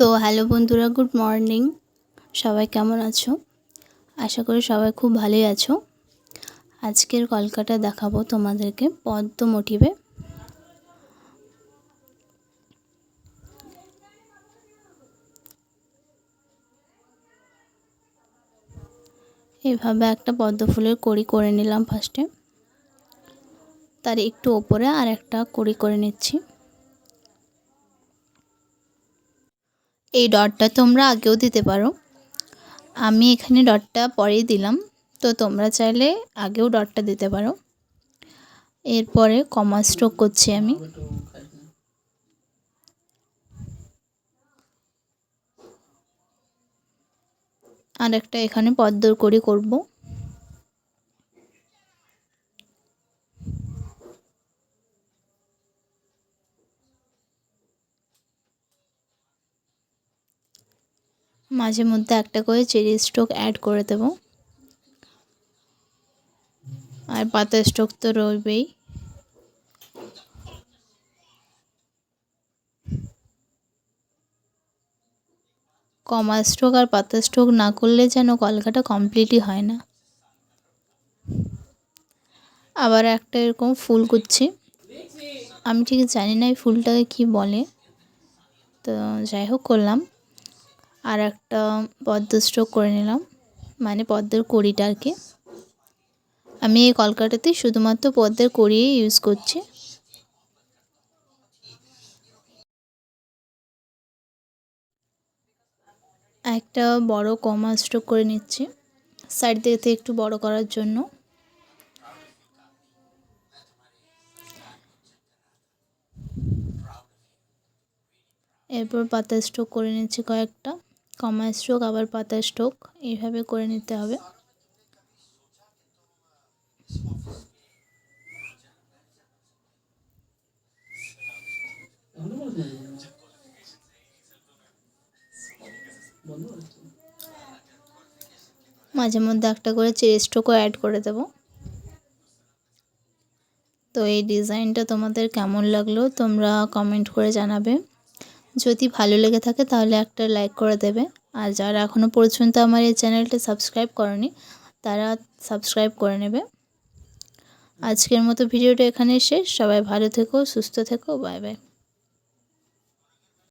তো হ্যালো বন্ধুরা, good morning. সবাই কেমন আছো? আশা করি সবাই খুব ভালোই আছো। আজকের কলকাতা দেখাবো তোমাদেরকে পদ্ম মোটিভে। এভাবে একটা পদ্ম ফুলের কড়ি করে নিলাম ফার্স্টে তার একটু ওপরে আর একটা কড়ি করে নিচ্ছি। এই ডটটা তোমরা আগেও দিতে পারো। আমি এখানে ডটটা পরেই দিলাম, তো তোমরা চাইলে আগেও ডটটা দিতে পারো। এরপরে কমা স্ট্রোক করছি আমি। আর একটা এখানে পদ্মর করি করব। মাঝে মধ্যে একটা করে চেরি স্ট্রোক অ্যাড করে দেব। আর পাতা স্ট্রোক তো রইবেই। কমা স্ট্রোক আর পাতা স্ট্রোক না করলে যেন কলকাটা কমপ্লিটই হয় না। আবার একটা এরকম ফুল করছি। আমি ঠিক জানি না এই ফুলটাকে কি বলে। তো যাই হোক করলাম। আর একটা পদ্ম স্ট্রোক করে নিলাম মানে পদ্মের কড়িটা আর কি। আমি এই কলকাটাতে শুধুমাত্র পদ্মের কড়িই ইউজ করছি। একটা বড় কমা স্ট্রোক করে নিচ্ছি সাইড থেকে একটু বড় করার জন্য। এরপর পাতা স্ট্রোক করে নিচ্ছি কয়েকটা। কমা স্ট্রোক, আবার পাতা স্ট্রোক, এইভাবে করে নিতে হবে। মাঝে মধ্যে একটা করে চেরি স্ট্রোকও অ্যাড করে দেব। তো এই ডিজাইনটা তোমাদের কেমন লাগল তোমরা কমেন্ট করে জানাবে। যদি ভালো লেগে থাকে তাহলে একটা লাইক করে দেবে। আর যারা এখনও পর্যন্ত আমার এই চ্যানেলটা সাবস্ক্রাইব করেনি, তারা সাবস্ক্রাইব করে নেবে। আজকের মতো ভিডিওটা এখানে শেষ। সবাই ভালো থেকো, সুস্থ থেকো বাই বাই